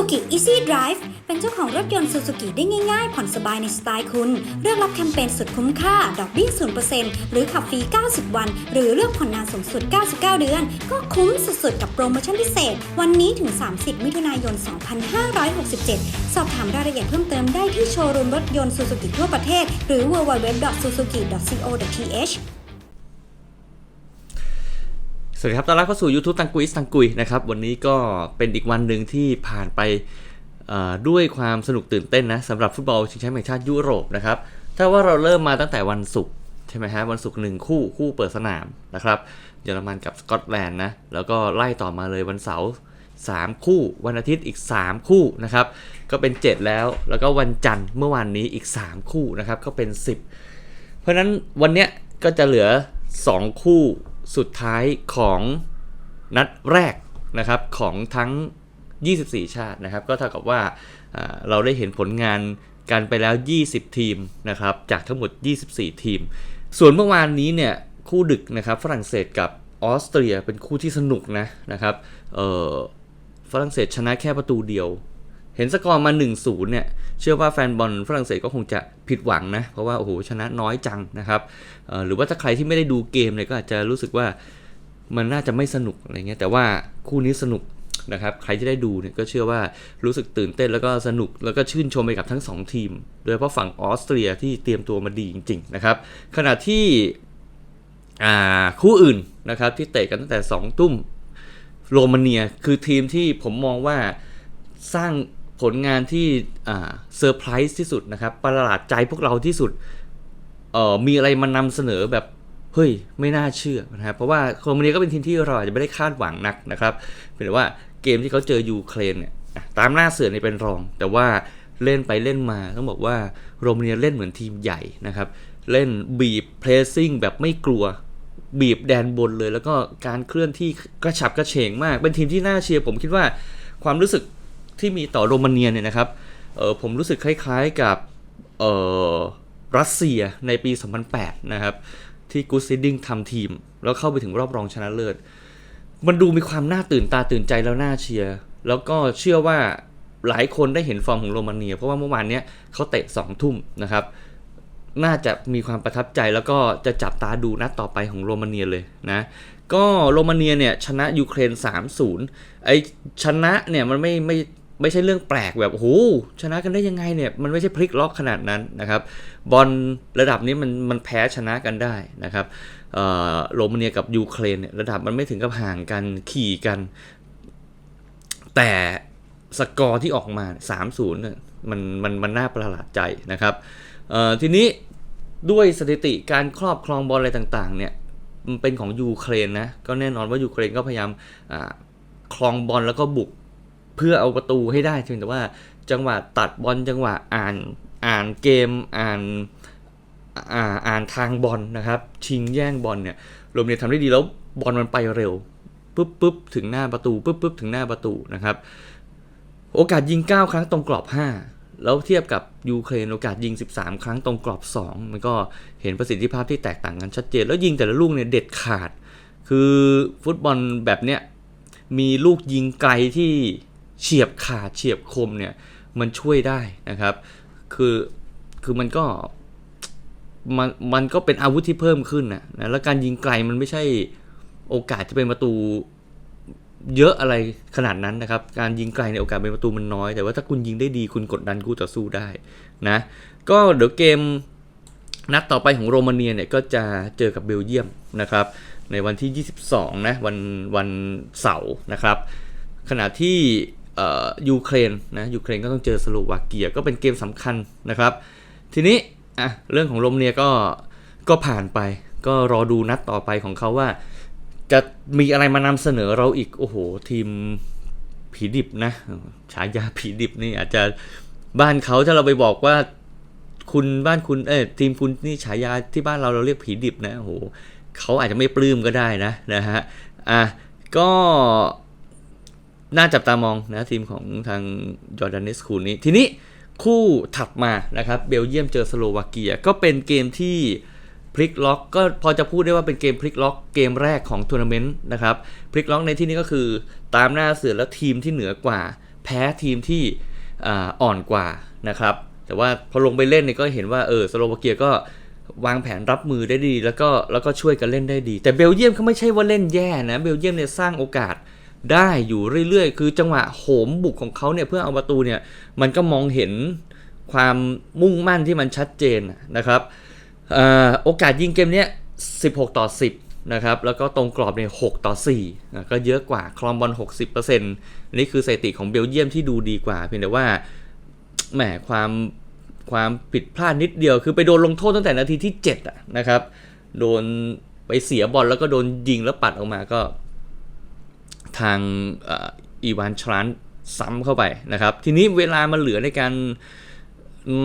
Suzuki Easy Drive เป็นเจ้าของรถยนต์ Suzuki ได้ง่ายๆ ผ่อนสบายในสไตล์คุณ เลือกรับแคมเปญสุดคุ้มค่า ดอกเบี้ย0%หรือขับฟรี 90 วัน หรือเลือกผ่อนนานสูงสุด 99 เดือน ก็คุ้มสุดๆ กับโปรโมชั่นพิเศษ วันนี้ถึง 30 มิถุนายน 2567 สอบถามรายละเอียดเพิ่มเติมได้ที่โชว์รูมรถยนต์ Suzuki ทั่วประเทศ หรือ www.suzuki.co.th สวัสดีครับ ต้อนรับเข้าสู่ YouTube ตังกุยตังกุยนะครับ วันนี้ก็เป็นอีกวันหนึ่งที่ผ่านไปด้วยความสนุกตื่นเต้นนะสำหรับฟุตบอลชิงแชมป์แห่งชาติยุโรปนะครับ ถ้าว่าเราเริ่มมาตั้งแต่วันศุกร์ใช่ไหมฮะ วันศุกร์หนึ่งคู่คู่เปิดสนามนะครับ เยอรมันกับสกอตแลนด์นะ แล้วก็ไล่ต่อมาเลยวันเสาร์3 คู่ วันอาทิตย์อีก 3 คู่นะครับ ก็เป็น 7 แล้ว แล้วก็วันจันทร์เมื่อวานนี้อีก 3 คู่นะครับ ก็เป็น 10 เพราะฉะนั้นวันเนี้ยก็จะเหลือ 2 คู่ สุดท้ายของนัดแรกนะครับของทั้ง 24 ชาตินะครับ ก็เท่ากับว่าเราได้เห็นผลงานกันไปแล้ว 20 ทีมนะครับ จากทั้งหมด 24 ทีม ส่วนเมื่อวานนี้เนี่ยคู่ดึกนะครับฝรั่งเศสกับออสเตรียเป็นคู่ที่สนุกนะนะครับฝรั่งเศสชนะแค่ประตูเดียว เห็นสกอร์มา1-0เนี่ย เชื่อว่าแฟนบอลฝรั่งเศสก็คงจะผิดหวังนะ เพราะว่าโอ้โหชนะน้อยจังนะครับหรือว่าถ้าใครที่ไม่ได้ดูเกมเนี่ยก็อาจจะรู้สึกว่ามันน่าจะไม่สนุกอะไรเงี้ยแต่ว่าคู่นี้สนุกนะครับใครที่ได้ดูเนี่ยก็เชื่อว่ารู้สึกตื่นเต้นแล้วก็สนุกแล้วก็ชื่นชมไปกับทั้ง 2 ทีม โดยเฉพาะฝั่งออสเตรียที่เตรียมตัวมาดีจริง ๆ นะครับ ขณะที่คู่อื่นนะครับที่เตะกันตั้งแต่ 2 ตุ้มโรมาเนียคือทีมที่ผมมองว่าสร้าง ผลงานที่เซอร์ไพรส์ที่สุดนะครับ ประหลาดใจพวกเราที่สุดมีอะไรมานำเสนอแบบเฮ้ยไม่น่าเชื่อนะครับเพราะว่าโรมเนียก็เป็นทีมที่เราอาจจะไม่ได้คาดหวังนักนะครับเป็นแต่ว่าเกมที่เขาเจอยูเครนเนี่ยตามหน้าเสือเนี่ยเป็นรอง แต่ว่าเล่นไปเล่นมาต้องบอกว่าโรมาเนียเล่นเหมือนทีมใหญ่นะครับ เล่นบีบเพรสซิ่งแบบไม่กลัวบีบแดนบนเลย แล้วก็การเคลื่อนที่กระฉับกระเฉงมาก เป็นทีมที่น่าเชียร์ผมคิดว่าความรู้สึก ที่มีต่อโรมาเนียเนี่ยนะครับเออผมรู้สึกคล้ายๆกับเออรัสเซียในปี 2008 นะครับ ที่กูซิดดิ้งทำทีม แล้วเข้าไปถึงรอบรองชนะเลิศ มันดูมีความน่าตื่นตาตื่นใจแล้วน่าเชียร์ แล้วก็เชื่อว่าหลายคนได้เห็นฟอร์มของโรมาเนีย เพราะว่าเมื่อวานเนี้ยเขาเตะสองทุ่มนะครับ น่าจะมีความประทับใจแล้วก็จะจับตาดูนัดต่อไปของโรมาเนียเลยนะ ก็โรมาเนียเนี่ยชนะยูเครน 3-0 ไอชนะเนี่ยมันไม่ไม่ ไม่ใช่เรื่องแปลกแบบโอ้โหชนะกันได้ยังไงเนี่ยมันไม่ใช่พลิกล็อกขนาดนั้นนะครับบอลระดับนี้มันมันแพ้ชนะกันได้นะครับโรมาเนียกับยูเครนเนี่ยระดับมันไม่ถึงกับห่างกันขี่กัน แต่สกอร์ที่ออกมา 3-0เนี่ยมันมันมันน่าประหลาดใจนะครับทีนี้ด้วยสถิติการครอบครองบอลอะไรต่างๆเนี่ยมันเป็นของยูเครนนะก็แน่นอนว่ายูเครนก็พยายามครองบอลแล้วก็บุก พื่อเอาประตูให้ได้เพียงแต่ว่าจังหวะตัดบอลจังหวะอ่านอ่านเกมอ่านอ่าอ่านทางบอลนะครับ ชิงแย่งบอลเนี่ยรวมเนี่ยทำได้ดีแล้วบอลมันไปเร็วปุ๊บปุ๊บถึงหน้าประตูปุ๊บปุ๊บถึงหน้าประตูนะครับ โอกาสยิง 9 ครั้งตรงกรอบ 5 แล้วเทียบกับยูเครนโอกาสยิง 13 ครั้งตรงกรอบ 2 มันก็เห็นประสิทธิภาพที่แตกต่างกันชัดเจน แล้วยิงแต่ละลูกเนี่ยเด็ดขาด คือฟุตบอลแบบเนี้ยมีลูกยิงไกลที่ เฉียบขาดเฉียบคมเนี่ยมันช่วยได้นะครับ คือคือมันก็มันมันก็เป็นอาวุธที่เพิ่มขึ้นนะนะแล้วการยิงไกลมันไม่ใช่โอกาสจะเป็นประตูเยอะอะไรขนาดนั้นนะครับ การยิงไกลในโอกาสเป็นประตูมันน้อย แต่ว่าถ้าคุณยิงได้ดีคุณกดดันคู่ต่อสู้ได้นะ ก็เดี๋ยวเกมนัดต่อไปของโรมาเนียเนี่ยก็จะเจอกับเบลเยียมนะครับ ในวันที่ 22 นะวันวันเสาร์นะครับ ขณะที่ ยูเครนนะยูเครนก็ต้องเจอสโลวาเกียก็เป็นเกมสำคัญนะครับ ทีนี้อะเรื่องของโรมเนียก็ก็ผ่านไป ก็รอดูนัดต่อไปของเขาว่า จะมีอะไรมานำเสนอเราอีกโอ้โหทีมผีดิบนะฉายาผีดิบนี่อาจจะบ้านเขาถ้าเราไปบอกว่าคุณบ้านคุณเออทีมคุณนี่ฉายาที่บ้านเราเราเรียกผีดิบนะโอ้โหเขาอาจจะไม่ปลื้มก็ได้นะนะฮะอะก็ น่าจับตามองนะทีมของทางจอร์แดนเนสคูนี้ ทีนี้คู่ถัดมานะครับเบลเยียมเจอสโลวาเกีย ก็เป็นเกมที่พลิกล็อกก็พอจะพูดได้ว่าเป็นเกมพลิกล็อกเกมแรกของทัวร์นาเมนต์นะครับพลิกล็อกในที่นี้ก็คือตามหน้าเสือและทีมที่เหนือกว่า แพ้ทีมที่อ่อนกว่านะครับแต่ว่าพอลงไปเล่นเนี่ยก็เห็นว่าเออสโลวาเกียก็วางแผนรับมือได้ดี แล้วก็แล้วก็ช่วยกันเล่นได้ดี แต่เบลเยียมเขาไม่ใช่ว่าเล่นแย่นะเบลเยียมเนี่ยสร้างโอกาส ได้อยู่เรื่อยๆ คือจังหวะโหมบุกของเขาเนี่ยเพื่อเอาประตูเนี่ยมันก็มองเห็นความมุ่งมั่นที่มันชัดเจนนะครับออโอกาสยิงเกมเนี้ย 16 ต่อ 10 นะครับ แล้วก็ตรงกรอบเนี่ย 6 ต่อ4นะก็เยอะกว่าคลอมบอล 60%นี่คือสถิติของเบลเยียมที่ดูดีกว่า เพียงแต่ว่าแหมความความผิดพลาดนิดเดียว คือไปโดนลงโทษตั้งแต่นาทีที่7นะครับ โดนไปเสียบอลแล้วก็โดนยิงแล้วปัดออกมาก็ ทางอีวานชลันซ้ำเข้าไปนะครับ ทีนี้เวลามันเหลือในการ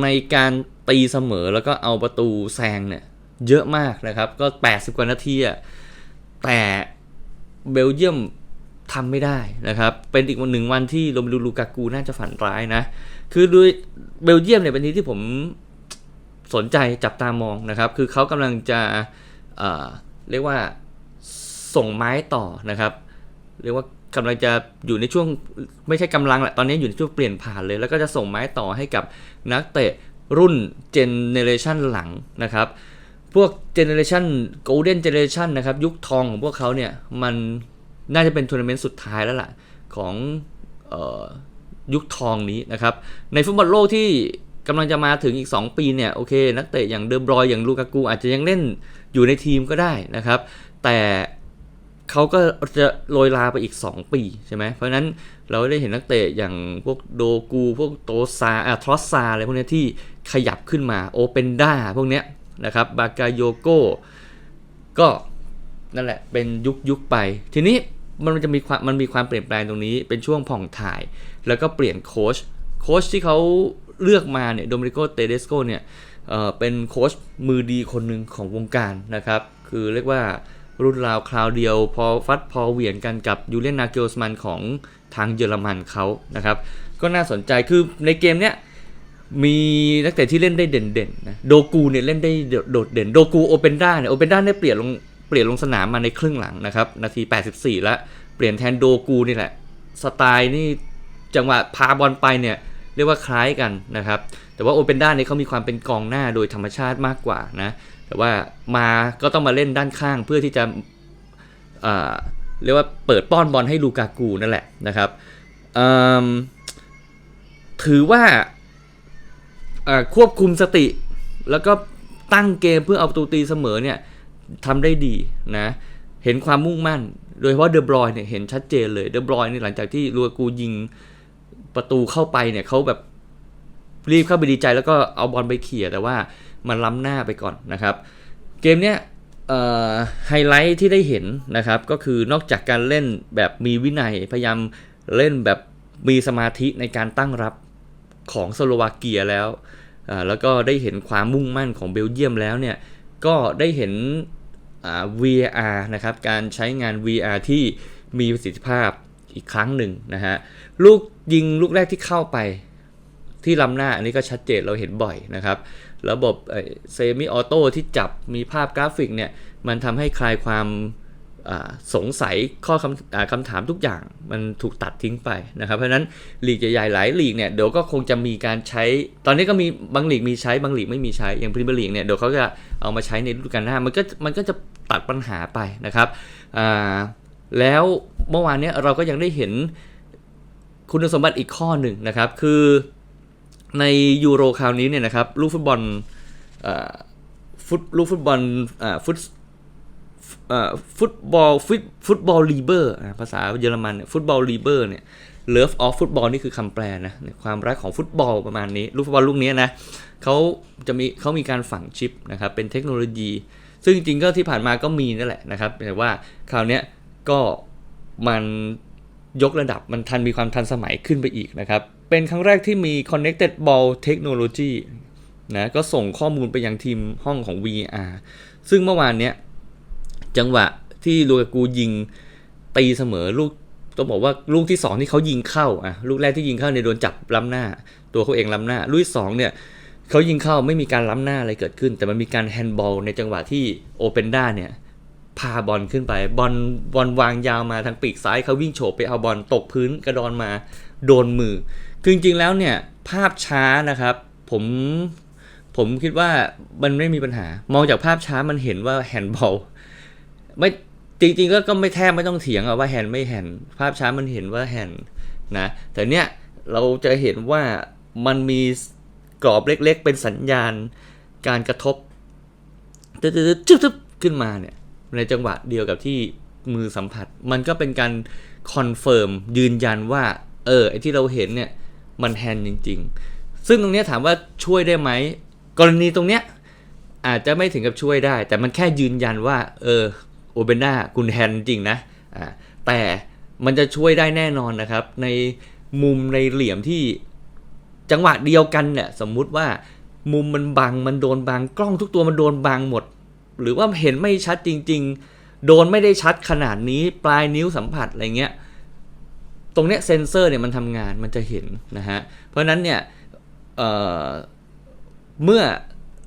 ในการตีเสมอแล้วก็เอาประตูแซงเนี่ยเยอะมากนะครับ ก็ 80 กว่านาทีอะแต่เบลเยียมทำไม่ได้นะครับ เป็นอีกวันหนึ่งวันที่โรเมลูลูกากูน่าจะฝันร้ายนะ คือด้วยเบลเยียมเนี่ยเป็นทีที่ผมสนใจจับตามองนะครับ คือเขากำลังจะเเรียกว่าส่งไม้ต่อนะครับ เรียกว่ากำลังจะอยู่ในช่วงไม่ใช่กำลังแหละตอนนี้อยู่ในช่วงเปลี่ยนผ่านเลย แล้วก็จะส่งไม้ต่อให้กับนักเตะรุ่นเจเนเรชันหลังนะครับพวกเจเนเรชันโกลเด้นเจเนเรชันนะครับยุคทองของพวกเขาเนี่ยมันน่าจะเป็นทัวร์นาเมนต์สุดท้ายแล้วล่ะของออยุคทองนี้นะครับในฟุตบอลโลกที่กำลังจะมาถึงอีก 2 ปีเนี่ยโอเค นักเตะอย่างเดอบรอยอย่างลูกากูอาจจะยังเล่นอยู่ในทีมก็ได้นะครับ แต่ เขาก็จะโรยลาไปอีก 2 ปีใช่ไหม เพราะนั้นเราได้เห็นนักเตะอย่างพวกโดกู พวกโตซาอะทรอสซาอะไรพวกนี้ที่ขยับขึ้นมาโอเปนด้าพวกเนี้ยนะครับ บากาโยโกก็นั่นแหละเป็นยุคยุคไป ทีนี้มันจะมีความมันมีความเปลี่ยนแปลงตรงนี้เป็นช่วงผ่องถ่าย แล้วก็เปลี่ยนโค้ชโค้ชที่เขาเลือกมาเนี่ยโดมินิโกเตเดสโกเนี่ยเอ่อเป็นโค้ชมือดีคนหนึ่งของวงการนะครับ คือเรียกว่า รุ่นราวคราวเดียว พอฟัดพอเหวี่ยงกันกับยูเลนนาเกลสมันของทางเยอรมันเขานะครับ ก็น่าสนใจคือในเกมเนี้ยมีนักเตะที่เล่นได้เด่นๆนะโดกูเนี่ยเล่นได้โดดเด่น โดกูโอเปนด้าเนี่ยโอเปนด้าได้เปลี่ยนลงเปลี่ยนลงสนามมาในครึ่งหลังนะครับ นาที 84 แล้ว เปลี่ยนแทนโดกูนี่แหละ สไตล์นี่จังหวะพาบอลไปเนี่ยเรียกว่าคล้ายกันนะครับ แต่ว่าโอเปนด้าเนี่ยเขามีความเป็นกองหน้าโดยธรรมชาติมากกว่านะ แต่ว่ามาก็ต้องมาเล่นด้านข้างเพื่อที่จะเรียกว่าเปิดป้อนบอลให้ลูกากูนั่นแหละนะครับถือว่าควบคุมสติ แล้วก็ตั้งเกมเพื่อเอาประตูตีเสมอเนี่ยทำได้ดีนะเห็นความมุ่งมั่น โดยเฉพาะเดอบรอยเนี่ยเห็นชัดเจนเลยเดอบรอยนี่หลังจากที่ลูกากูยิงประตูเข้าไปเนี่ยเขาแบบรีบเข้าไปดีใจแล้วก็เอาบอลไปเขี่ยแต่ว่า มันล้ำหน้าไปก่อนนะครับ เกมเนี้ยไฮไลท์ที่ได้เห็นนะครับ ก็คือนอกจากการเล่นแบบมีวินัยพยายามเล่นแบบมีสมาธิในการตั้งรับของสโลวาเกียแล้ว แล้วก็ได้เห็นความมุ่งมั่นของเบลเยียมแล้วเนี่ย ก็ได้เห็น VAR นะครับ การใช้งาน VR ที่มีประสิทธิภาพอีกครั้งหนึ่งนะฮะ ลูกยิงลูกแรกที่เข้าไป ที่ล้ำหน้าอันนี้ก็ชัดเจนเราเห็นบ่อยนะครับ ระบบเซมิออโต้ที่จับมีภาพกราฟิกเนี่ย มันทำให้คลายความสงสัยข้อคำอคำถามทุกอย่างมันถูกตัดทิ้งไปนะครับ เพราะนั้นหลีกใหญ่ๆหลายหลีกเนี่ยเดี๋ยวก็คงจะมีการใช้ ตอนนี้ก็มีบางหลีกมีใช้บางหลีกไม่มีใช้ อย่างพรีเมียร์ลีกเนี่ยเดี๋ยวเขาจะเอามาใช้ในฤดูกาลหน้ามันก็มันก็จะตัดปัญหาไปนะครับแล้วเมื่อวานเนี้ยเราก็ยังได้เห็นคุณสมบัติอีกข้อหนึ่งนะครับ คือ ในยูโรคราวนี้เนี่ยนะครับลูกฟุตบอลฟุตลูกฟุตบอลฟุตฟุตบอลฟุตฟุตบอลลีเบอร์ภาษาเยอรมันฟุตบอลลีเบอร์เนี่ย love of football นี่คือคำแปลนะความรักของฟุตบอลประมาณนี้ลูกฟุตบอลลูกนี้นะเขาจะมีเขามีการฝังชิปนะครับเป็นเทคโนโลยี ซึ่งจริงๆก็ที่ผ่านมาก็มีนั่นแหละนะครับแต่ว่าคราวนี้ก็มันยกระดับมันทันมีความทันสมัยขึ้นไปอีกนะครับ เป็นครั้งแรกที่มี connected ball technology นะก็ส่งข้อมูลไปยังทีมห้องของ VR ซึ่งเมื่อวานเนี้ยจังหวะที่ลูกากูยิงตีเสมอลูกต้องบอกว่าลูกที่ 2 ที่เขายิงเข้าอะลูกแรกที่ยิงเข้าเนี่ยโดนจับล้ำหน้า ตัวเขาเองล้ำหน้า ลูกที่สองเนี่ยเขายิงเข้าไม่มีการล้ำหน้าอะไรเกิดขึ้น แต่มันมีการแฮนด์บอลในจังหวะที่โอเปนด้าเนี่ย พาบอลขึ้นไป บอลบอลวางยาวมาทางปีกซ้ายเขาวิ่งโฉบไปเอาบอลตกพื้นกระดอนมาโดนมือ คือจริงๆแล้วเนี่ยภาพช้านะครับผมผมคิดว่ามันไม่มีปัญหา มองจากภาพช้ามันเห็นว่าแฮนด์บอลไม่จริงๆก็ก็ไม่แทบไม่ต้องเถียงว่าแฮนด์ไม่แฮนด์ภาพช้ามันเห็นว่าแฮนด์นะแต่เนี่ยเราจะเห็นว่ามันมีกรอบเล็กๆ เป็นสัญญาณการกระทบตึ๊ดๆจึ๊บๆขึ้นมาเนี่ย ในจังหวะเดียวกับที่มือสัมผัส มันก็เป็นการคอนเฟิร์มยืนยันว่า เออไอที่เราเห็นเนี่ยมันแฮนด์จริง ๆ ซึ่งตรงนี้ถามว่าช่วยได้ไหม กรณีตรงเนี้ยอาจจะไม่ถึงกับช่วยได้ แต่มันแค่ยืนยันว่า เออโอเบน่าคุณแฮนด์จริงนะอ่าแต่มันจะช่วยได้แน่นอนนะครับ ในมุมในเหลี่ยมที่จังหวะเดียวกันเนี่ยสมมุติว่ามุมมันบังมันโดนบังกล้องทุกตัวมันโดนบังหมด หรือว่าเห็นไม่ชัดจริง ๆ โดนไม่ได้ชัดขนาดนี้ปลายนิ้วสัมผัสอะไรเงี้ยตรงเนี้ยเซนเซอร์เนี่ยมันทำงานมันจะเห็นนะฮะเพราะนั้นเนี่ยเเมื่อ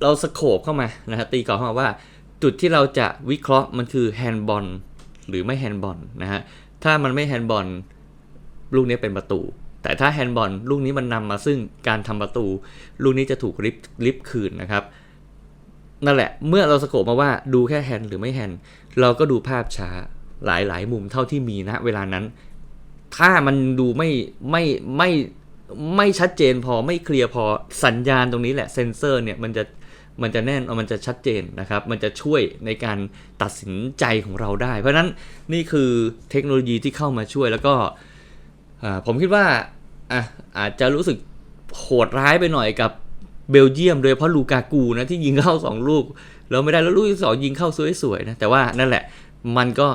เราสโคบเข้ามานะฮะตีกรอบเข้ามาว่าจุดที่เราจะวิเคราะห์มันคือแฮนด์บอลหรือไม่แฮนด์บอลนะฮะถ้ามันไม่แฮนด์บอลลูกนี้เป็นประตู แต่ถ้าแฮนด์บอลลูกนี้มันนำมาซึ่งการทำประตู ลูกนี้จะถูกริบริบคืนนะครับ นั่นแหละ เมื่อเราสโคบมาว่าดูแค่แฮนด์หรือไม่แฮนด์เราก็ดูภาพช้าหลายๆ มุมเท่าที่มีณเวลานั้น ถ้ามันดูไม่ไม่ไม่ไม่ชัดเจนพอไม่เคลียร์พอสัญญาณตรงนี้แหละเซนเซอร์เนี่ยมันจะมันจะแน่นมันจะชัดเจนนะครับ มันจะช่วยในการตัดสินใจของเราได้ เพราะนั้นนี่คือเทคโนโลยีที่เข้ามาช่วยแล้วก็ผมคิดว่าออาจจะรู้สึกโหดร้ายไปหน่อยกับ เบลเยียมโดยเฉพาะลูกากูนะที่ยิงเข้า 2 ลูก แล้วไม่ได้แล้วลูกที่สองยิงเข้าสวยๆนะแต่ว่านั่นแหละมันก็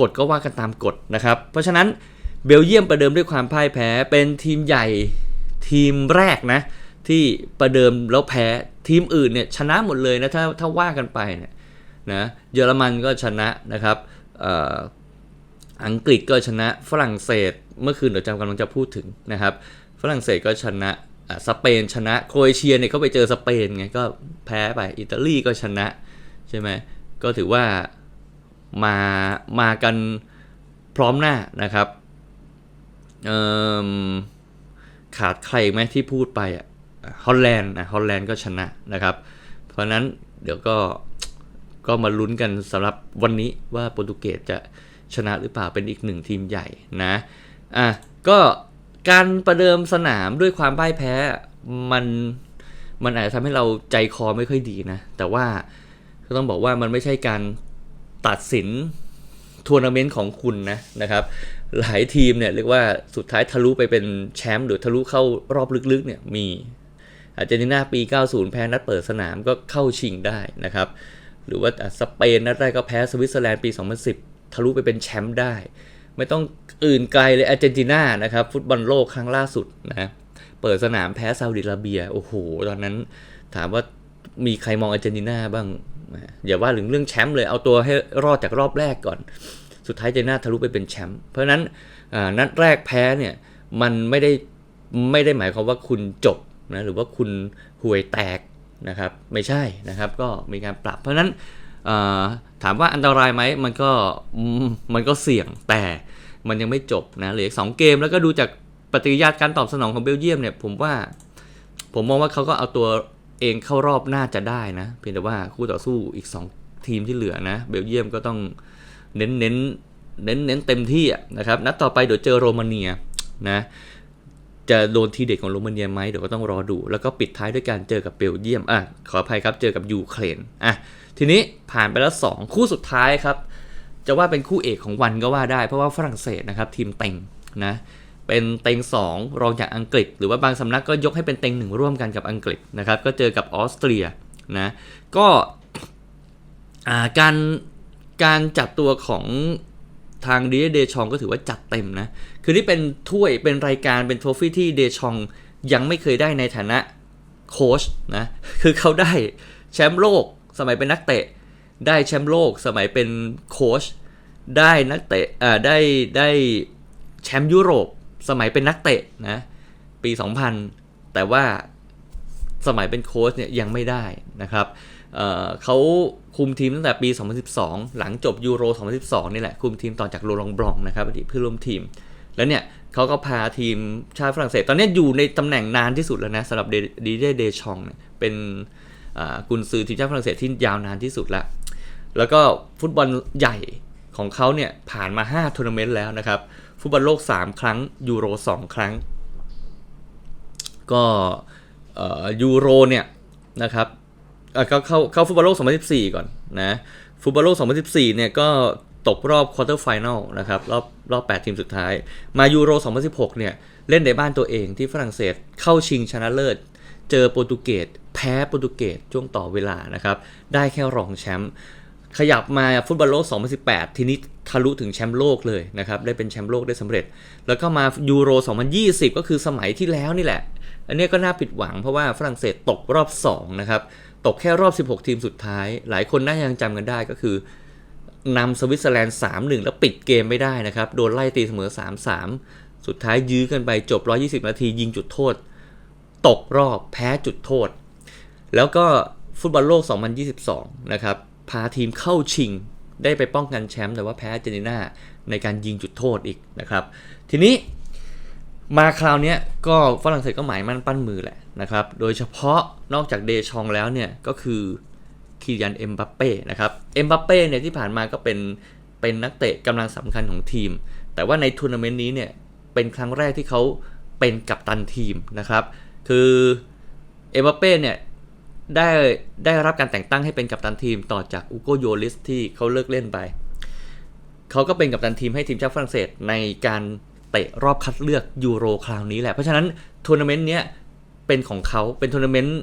กฎก็ว่ากันตามกฎนะครับ เพราะฉะนั้นเบลเยียมประเดิมด้วยความพ่ายแพ้เป็นทีมใหญ่ทีมแรกนะ ที่ประเดิมแล้วแพ้ทีมอื่นเนี่ยชนะหมดเลยนะถ้าถ้าว่ากันไปเนี่ยนะเยอรมันก็ชนะนะครับอังกฤษก็ชนะฝรั่งเศส เมื่อคืนเดี๋ยวจำกำลังจะพูดถึงนะครับ ฝรั่งเศสก็ชนะ สเปนชนะโครเอเชียเนี่ยเขาไปเจอสเปนไงก็แพ้ไปอิตาลีก็ชนะใช่ไหมก็ถือว่ามามากันพร้อมหน้านะครับอืมขาดใครไหมที่พูดไปอะฮอลแลนด์นะฮอลแลนด์ก็ชนะนะครับ เพราะนั้นเดี๋ยวก็ก็มาลุ้นกันสำหรับวันนี้ว่าโปรตุเกสจะชนะหรือเปล่าเป็นอีกหนึ่งทีมใหญ่นะอะก็ การประเดิมสนามด้วยความพ่ายแพ้มันมันอาจจะทำให้เราใจคอไม่ค่อยดีนะ แต่ว่าก็ต้องบอกว่ามันไม่ใช่การตัดสินทัวร์นาเมนต์ของคุณนะนะครับ หลายทีมเนี่ยเรียกว่าสุดท้ายทะลุไปเป็นแชมป์หรือทะลุเข้ารอบลึกๆเนี่ยมีอาร์เจนตินาปี 90 แพ้นัดเปิดสนามก็เข้าชิงได้นะครับ หรือว่าสเปนนัดแรกก็แพ้สวิตเซอร์แลนด์ปี 2010 ทะลุไปเป็นแชมป์ได้ ไม่ต้องอื่นไกลเลยอาร์เจนตินานะครับ ฟุตบอลโลกครั้งล่าสุดนะเปิดสนามแพ้ซาอุดิอาระเบีย โอ้โห ตอนนั้นถามว่ามีใครมองอาร์เจนตินาบ้าง อย่าว่าถึงเรื่องแชมป์เลย เอาตัวให้รอดจากรอบแรกก่อน สุดท้ายเจน่าทะลุไปเป็นแชมป์เพราะนั้นนัดแรกแพ้เนี่ยมันไม่ได้ไม่ได้หมายความว่าคุณจบนะหรือว่าคุณห่วยแตกนะครับ ไม่ใช่นะครับ ก็มีการปรับ เพราะนั้น ถามว่าอันตรายไหมมันก็มันก็เสี่ยงแต่มันยังไม่จบนะเหลืออีกสองเกมแล้วก็ดูจากปฏิกิริยาการตอบสนองของเบลเยียมเนี่ยผมว่า ผมมองว่าเขาก็เอาตัวเองเข้ารอบน่าจะได้นะ เพียงแต่ว่าคู่ต่อสู้อีก 2 ทีมที่เหลือนะ เบลเยียมก็ต้องเน้นเน้นเน้นเน้นเต็มที่นะครับนัดต่อไปเดี๋ยวเจอโรมาเนียนะ จะโดนทีเด็ดของโรมาเนียไหมเดี๋ยวก็ต้องรอดู แล้วก็ปิดท้ายด้วยการเจอกับเบลเยียมอะขออภัยครับเจอกับยูเครนอะทีนี้ผ่านไปแล้ว 2 คู่สุดท้ายครับ จะว่าเป็นคู่เอกของวันก็ว่าได้ เพราะว่าฝรั่งเศสนะครับทีมเต็งนะเป็นเต็ง 2 รองจากอังกฤษ หรือว่าบางสำนักก็ยกให้เป็นเต็งหนึ่งร่วมกันกับอังกฤษนะครับก็เจอกับออสเตรียนะก็การการจัดตัวของทางดีเดชองก็ถือว่าจัดเต็มนะ คือที่เป็นถ้วยเป็นรายการเป็นโทรฟี่ที่เดชองยังไม่เคยได้ในฐานะโค้ชนะ คือเขาได้แชมป์โลกสมัยเป็นนักเตะ ได้แชมป์โลกสมัยเป็นโค้ช ได้นักเตะอ่าได้ได้แชมป์ยุโรปสมัยเป็นนักเตะนะปี 2000 แต่ว่าสมัยเป็นโค้ชเนี่ยยังไม่ได้นะครับเเขาคุมทีมตั้งแต่ปี 2012 หลังจบยูโร 2012 นี่แหละ คุมทีมต่อจากโรลองบลองนะครับอดีเพื่อร่วมทีม แล้วเนี่ยเขาก็พาทีมชาติฝรั่งเศส ตอนนี้อยู่ในตำแหน่งนานที่สุดแล้วนะสำหรับดีเดเดชองเนี่ยเป็นกุนซือทีมชาติฝรั่งเศสที่ยาวนานที่สุดล้วแล้วก็ฟุตบอลใหญ่ของเขาเนี่ยผ่านมา5ทัวร์นาเมนต์แล้วนะครับ ฟุตบอลโลก 3 ครั้ง ยูโร 2 ครั้ง ก็ยูโรเนี่ยนะครับเขาเข้าเข้าฟุตบอลโลก 2014 ก่อนนะ ฟุตบอลโลก 2014 เนี่ยก็ ตกรอบควอเตอร์ไฟแนลนะครับรอบรอบ 8 ทีมสุดท้าย มายูโร 2016 เนี่ย เล่นในบ้านตัวเองที่ฝรั่งเศสเข้าชิงชนะเลิศ เจอโปรตุเกสแพ้โปรตุเกสช่วงต่อเวลานะครับ ได้แค่รองแชมป์ขยับมาฟุตบอลโลก 2018 ทีนี้ทะลุถึงแชมป์โลกเลยนะครับ ได้เป็นแชมป์โลกได้สำเร็จ แล้วก็มายูโร 2020 ก็คือสมัยที่แล้วนี่แหละ อันนี้ก็น่าผิดหวังเพราะว่าฝรั่งเศสตกรอบ 2 นะครับ ตกแค่รอบ 16 ทีมสุดท้าย หลายคนน่ายังจำกันได้ก็คือ นำสวิตเซอร์แลนด์ 3-1 แล้วปิดเกมไม่ได้นะครับ โดนไล่ตีเสมอ 3-3 สุดท้ายยื้อกันไปจบ 120 นาทียิงจุดโทษ ตกรอบแพ้จุดโทษ แล้วก็ฟุตบอลโลก 2022 นะครับ พาทีมเข้าชิงได้ไปป้องกันแชมป์แต่ว่าแพ้เจนตินาในการยิงจุดโทษอีกนะครับ ทีนี้มาคราวนี้ก็ฝรั่งเศสก็หมายมั่นปั้นมือแหละนะครับ โดยเฉพาะนอกจากเดชองแล้วเนี่ยก็คือ คีริยันเอ็มบัปเป้นะครับเอ็มบัปเป้เนี่ยที่ผ่านมาก็เป็นเป็นนักเตะกำลังสำคัญของทีม แต่ว่าในทัวร์นาเมนต์นี้เนี่ยเป็นครั้งแรกที่เขาเป็นกัปตันทีมนะครับ คือเอ็มบัปเป้เนี่ยได้ได้รับการแต่งตั้งให้เป็นกัปตันทีมต่อจากอูโกโยลิสที่เขาเลิกเล่นไป เขาก็เป็นกัปตันทีมให้ทีมชาติฝรั่งเศสในการเตะรอบคัดเลือกยูโรคราวนี้แหละ เพราะฉะนั้นทัวร์นาเมนต์เนี้ยเป็นของเขาเป็นทัวร์นาเมนต์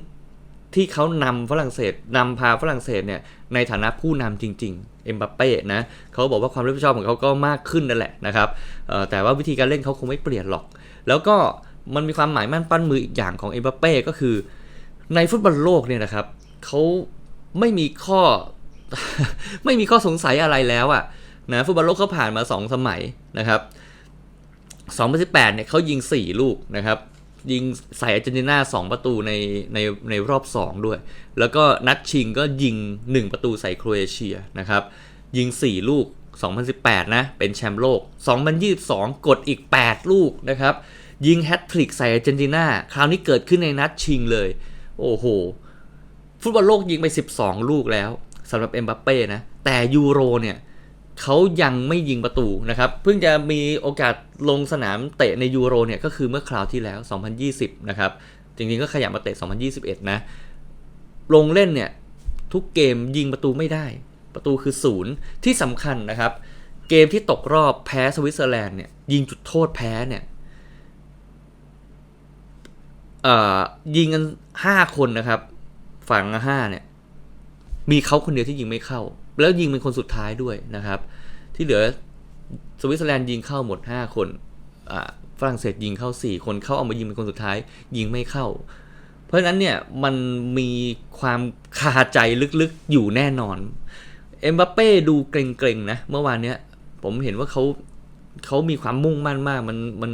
ที่เขานำฝรั่งเศสนำพาฝรั่งเศสเนี่ยในฐานะผู้นำจริง ๆ เอ็มบัปเป้นะเขาบอกว่าความรับผิดชอบของเขาก็มากขึ้นนั่นแหละนะครับแต่ว่าวิธีการเล่นเขาคงไม่เปลี่ยนหรอก แล้วก็มันมีความหมายมั่นปั้นมืออีกอย่างของเอ็มบัปเป้ก็คือ ในฟุตบอลโลกเนี่ยนะครับเขาไม่มีข้อไม่มีข้อสงสัยอะไรแล้วอะนะฟุตบอลโลกเขาผ่านมา 2 สมัยนะครับ2018เนี่ยเขายิง 4 ลูกนะครับ ยิงใส่อาร์เจนตินา2 ประตูในในในรอบ 2 ด้วย แล้วก็นัดชิงก็ยิง 1 ประตูใส่โครเอเชียนะครับ ยิง 4 ลูก 2018 นะ เป็นแชมป์โลก 2022 กดอีก 8 ลูกนะครับ ยิงแฮตทริกใส่อาร์เจนตินาคราวนี้เกิดขึ้นในนัดชิงเลย โอ้โห ฟุตบอลโลกยิงไป 12 ลูกแล้วสำหรับเอ็มบัปเป้นะ แต่ยูโรเนี่ย เขายังไม่ยิงประตูนะครับ เพิ่งจะมีโอกาสลงสนามเตะในยูโรเนี่ยก็คือเมื่อคราวที่แล้ว 2020 นะครับ จริงๆก็ขยับมาเตะ 2021 นะ ลงเล่นเนี่ย ทุกเกมยิงประตูไม่ได้ ประตูคือศูนย์ที่สำคัญนะครับ เกมที่ตกรอบแพ้สวิตเซอร์แลนด์เนี่ยยิงจุดโทษแพ้เนี่ยเอ่อยิงกันห้าคนนะครับ ฝั่งละห้าเนี่ย มีเขาคนเดียวที่ยิงไม่เข้า แล้วยิงเป็นคนสุดท้ายด้วยนะครับ ที่เหลือสวิตเซอร์แลนด์ยิงเข้าหมด 5 คนฝรั่งเศสยิงเข้า 4 คนเขาเอามายิงเป็นคนสุดท้าย ยิงไม่เข้า เพราะฉะนั้นเนี่ยมันมีความคาใจลึกๆอยู่แน่นอนเอ็มบัปเป้ดูเกรงๆนะเมื่อวานเนี้ยผมเห็นว่าเขาเขามีความมุ่งมั่นมากมันมัน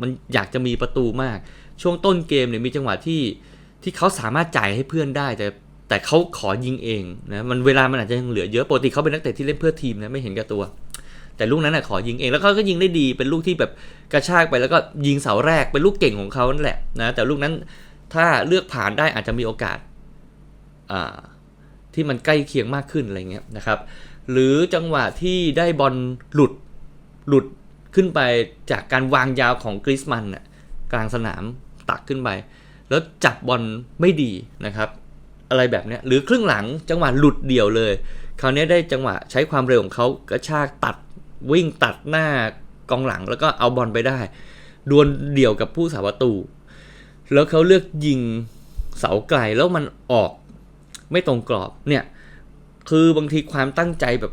มันอยากจะมีประตูมาก ช่วงต้นเกมเนี่ยมีจังหวะที่ที่เขาสามารถจ่ายให้เพื่อนได้แต่ แต่เขาขอยิงเองนะมันเวลามันอาจจะยังเหลือเยอะปกติเขาเป็นนักเตะที่เล่นเพื่อทีมนะไม่เห็นแก่ตัว แต่ลูกนั้นน่ะขอยิงเองแล้วเขาก็ยิงได้ดีเป็นลูกที่แบบกระชากไปแล้วก็ยิงเสาแรกเป็นลูกเก่งของเขานั่นแหละนะแต่ลูกนั้นถ้าเลือกผ่านได้อาจจะมีโอกาสอ่าที่มันใกล้เคียงมากขึ้นอะไรเงี้ยนะครับหรือจังหวะที่ได้บอลหลุดหลุดขึ้นไปจากการวางยาวของกริสมันกลางสนามตักขึ้นไป แล้วจับบอลไม่ดีนะครับ อะไรแบบนี้หรือครึ่งหลังจังหวะหลุดเดี่ยวเลย คราวนี้ได้จังหวะใช้ความเร็วของเขากระชากตัดวิ่งตัดหน้ากองหลังแล้วก็เอาบอลไปได้ ดวลเดี่ยวกับผู้สาประตู แล้วเขาเลือกยิงเสาไกลแล้วมันออกไม่ตรงกรอบเนี่ยคือบางทีความตั้งใจแบบ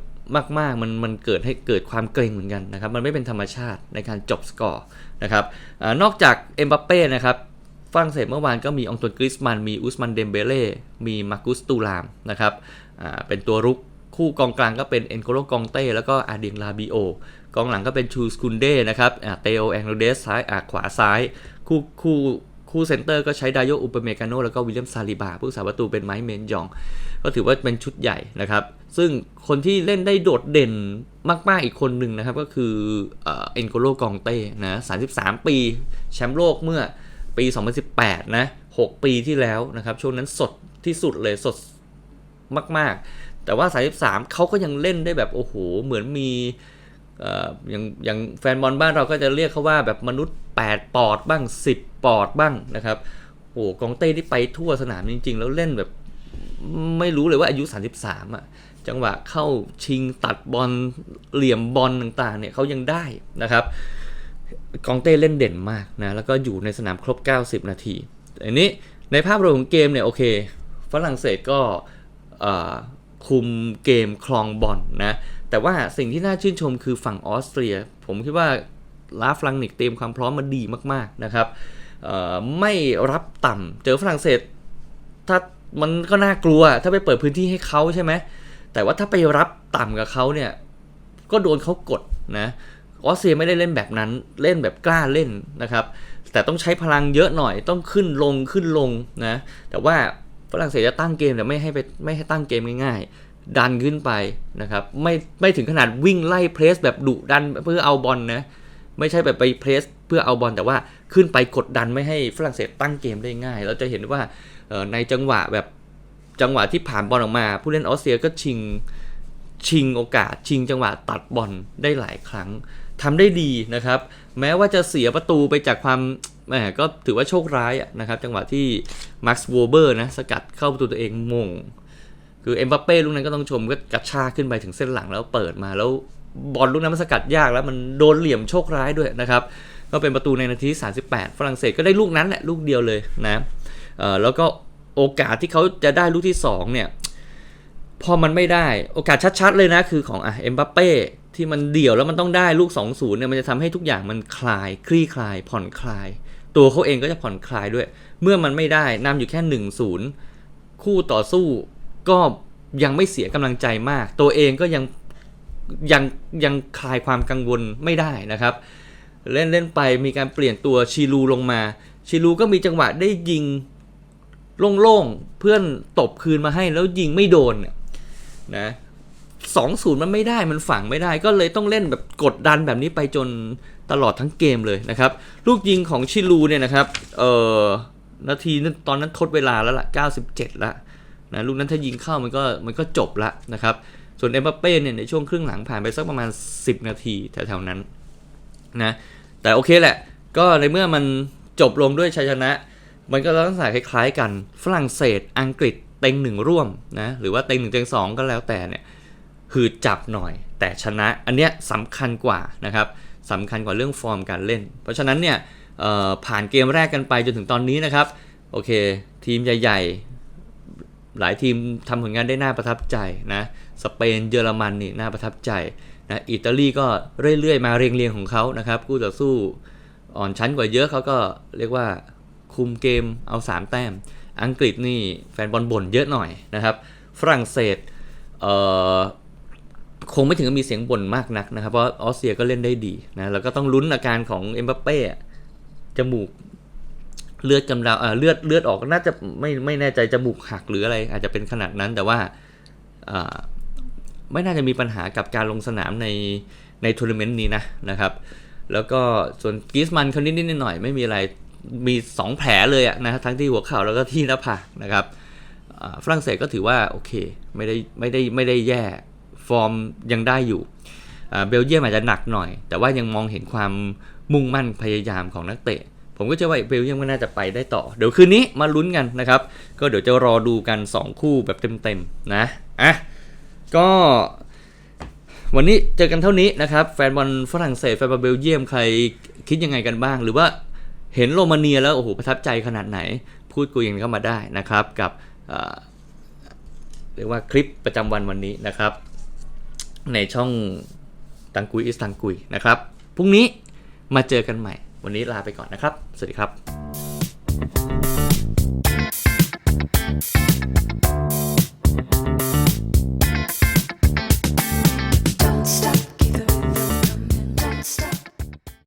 มาก ๆ มันมันเกิดให้เกิดความเกรงเหมือนกันนะครับ มันไม่เป็นธรรมชาติในการจบสกอร์นะครับอนอกจากเอ็มบัปเป้นะครับ ฝรั่งเศสเมื่อวานก็มีองตวนกริสมัน มีอุสมันเดมเบเล่ มีมาร์กุสตูลามนะครับเป็นตัวรุกคู่กองกลางก็เป็นเอ็นโกโลกองเต้แล้วก็อาเดียงลาบิโอกองหลังก็เป็นชูสกุนเด้นะครับเตโอแองโรเดสซ้ายขวาซ้าย คู่คู่คคู่เซนเตอร์ก็ใช้ดายโยอุปเมกาโนแล้วก็วิลเลียมซาลิบาผู้สาประตูเป็นไมค์เมนยอง ก็ถือว่าเป็นชุดใหญ่นะครับ ซึ่งคนที่เล่นได้โดดเด่นมาก ๆ อีกคนหนึ่งนะครับ ก็คือเอ็นโกโลกองเต้นะ 33 ปี แชมป์โลกเมื่อ ปี 2018 นะ 6 ปีที่แล้วนะครับ ช่วงนั้นสดที่สุดเลยสดมาก ๆ แต่ว่า 33 เขาก็ยังเล่นได้แบบ โอ้โห เหมือนมีอย่างอย่างแฟนบอลบ้านเราก็จะเรียกเขาว่าแบบมนุษย์ 8 ปอดบ้าง 10 ปอดบ้างนะครับ โอ้กองเต้ที่ไปทั่วสนามจริง ๆ แล้วเล่นแบบไม่รู้เลยว่าอายุ 33 อะ จังหวะเข้าชิงตัดบอลเหลี่ยมบอลต่างๆ เนี่ยเขายังได้นะครับ กองเต้เล่นเด่นมากนะแล้วก็อยู่ในสนามครบ 90 นาทีอันนี้ในภาพรวมของเกมเนี่ยโอเค ฝรั่งเศสก็คุมเกมคลองบอลนะแต่ว่าสิ่งที่น่าชื่นชมคือฝั่งออสเตรีย ผมคิดว่าลาฟลังนิกเตรียมความพร้อมมาดีมากๆนะครับไม่รับต่ำเจอฝรั่งเศสถ้ามันก็น่ากลัวถ้าไปเปิดพื้นที่ให้เขาใช่ไหมแต่ว่าถ้าไปรับต่ำกับเขาเนี่ยก็โดนเขากดนะ ออสเตรียไม่ได้เล่นแบบนั้นเล่นแบบกล้าเล่นนะครับ แต่ต้องใช้พลังเยอะหน่อยต้องขึ้นลงขึ้นลงนะแต่ว่าฝรั่งเศสจะตั้งเกมแต่ไม่ให้ไปไม่ให้ตั้งเกมง่ายๆ ดันขึ้นไปนะครับไม่ไม่ถึงขนาดวิ่งไล่เพรสแบบดุดันเพื่อเอาบอลนะไม่ใช่แบบไปเพรสเพื่อเอาบอลแต่ว่าขึ้นไปกดดันไม่ให้ฝรั่งเศสตั้งเกมได้ง่าย เราจะเห็นว่าในจังหวะแบบจังหวะที่ผ่านบอลออกมา ผู้เล่นออสเตรียก็ชิงชิงโอกาสชิงจังหวะตัดบอลได้หลายครั้ง ทำได้ดีนะครับ แม้ว่าจะเสียประตูไปจากความแหมก็ถือว่าโชคร้ายนะครับ จังหวะที่มาร์คส์วเบอร์นะสกัดเข้าประตูตัวเองมง คือเอ็มบัปเป้ลูกนั้นก็ต้องชมก็กระชากขึ้นไปถึงเส้นหลังแล้วเปิดมาแล้วบอลลูกนั้นมันสกัดยากแล้วมันโดนเหลี่ยมโชคร้ายด้วยนะครับก็เป็นประตูในนาทีที่38 ฝรั่งเศสก็ได้ลูกนั้นแหละลูกเดียวเลยนะแล้วก็โอกาสที่เขาจะได้ลูกที่2เนี่ย พอมันไม่ได้โอกาสชัดๆเลยนะคือของอะเอ็มบัปเป้ที่มันเดี่ยวแล้วมันต้องได้ลูก2-0เนี่ยมันจะทำให้ทุกอย่างมันคลาย คลี่คลาย ผ่อนคลาย ตัวเขาเองก็จะผ่อนคลายด้วย เมื่อมันไม่ได้นำอยู่แค่1-0คู่ต่อสู้ก็ยังไม่เสียกำลังใจมาก ตัวเองก็ยังยังยังคลายความกังวลไม่ได้นะครับ เล่นเล่นไปมีการเปลี่ยนตัวชิลูลงมา ชิลูก็มีจังหวะได้ยิงโล่งๆเพื่อนตบคืนมาให้แล้วยิงไม่โดนเนะสองศูนย์มันไม่ได้มันฝังไม่ได้ ก็เลยต้องเล่นแบบกดดันแบบนี้ไปจนตลอดทั้งเกมเลยนะครับ ลูกยิงของชิลูเนี่ยนะครับเออนาทีนั้นตอนนั้นทดเวลาแล้วละ่ะ 97 ละนะลูกนั้นถ้ายิงเข้ามันก็มันก็จบละนะครับ ส่วนเอ็มบัปเป้เนี่ยในช่วงครึ่งหลังผ่านไปสักประมาณ 10 นาทีแถวๆนั้นนะแต่โอเคแหละ ก็ในเมื่อมันจบลงด้วยชัยชนะ มันก็ลักษณะคล้ายๆกันฝรั่งเศสอังกฤษ เต็งหนึ่งร่วมนะหรือว่าเต็งหนึ่งเต็งสองก็แล้วแต่เนี่ยคือจับหน่อย แต่ชนะอันเนี้ยสำคัญกว่านะครับสำคัญกว่าเรื่องฟอร์มการเล่น เพราะฉะนั้นเนี่ยผ่านเกมแรกกันไปจนถึงตอนนี้นะครับโอเค ทีมใหญ่ ๆ หลายทีมทำผลงานได้น่าประทับใจนะสเปนเยอรมันนี่น่าประทับใจนะอิตาลีก็เรื่อยๆ มาเรียงๆของเขานะครับคู่ต่อสู้อ่อนชั้นกว่าเยอะเขาก็เรียกว่าคุมเกมเอา 3 แต้ม อังกฤษนี่แฟนบอลบ่นเยอะหน่อยนะครับ ฝรั่งเศสเอ่อคงไม่ถึงกับมีเสียงบ่นมากนักนะครับ เพราะออสเตรียก็เล่นได้ดีนะแล้วก็ต้องลุ้นอาการของเอ็มบัปเป้จมูกเลือดกำเดาเลือดเลือดออกน่าจะไม่ไม่แน่ใจจมูกหักหรืออะไร อาจจะเป็นขนาดนั้นแต่ว่าไม่น่าจะมีปัญหากับการลงสนามในในทัวร์นาเมนต์นี้นะนะครับ แล้วก็ส่วนกรีซมันเขานิดๆหน่อยไม่มีอะไร มี 2 แผลเลยอะนะทั้งที่หัวเข่าแล้วก็ที่หน้าผากนะครับฝรั่งเศสก็ถือว่าโอเคไม่ได้ไม่ได้ไม่ได้แย่ฟอร์มยังได้อยู่เบลเยียมอาจจะหนักหน่อย แต่ว่ายังมองเห็นความมุ่งมั่นพยายามของนักเตะ ผมก็เชื่อว่าเบลเยียมก็น่าจะไปได้ต่อ เดี๋ยวคืนนี้มาลุ้นกันนะครับ ก็เดี๋ยวจะรอดูกัน 2 คู่แบบเต็มๆนะอะก็วันนี้เจอกันเท่านี้นะครับ แฟนบอลฝรั่งเศสแฟนบอลเบลเยียมใครคิดยังไงกันบ้าง หรือว่า เห็นโรมาเนียแล้วโอ้โหประทับใจขนาดไหน พูดกูยกันเข้ามาได้นะครับกับเรียกว่าคลิปประจำวันวันนี้นะครับ ในช่องตังกุยอิสตังกุยนะครับพรุ่งนี้มาเจอกันใหม่ วันนี้ลาไปก่อนนะครับ สวัสดีครับ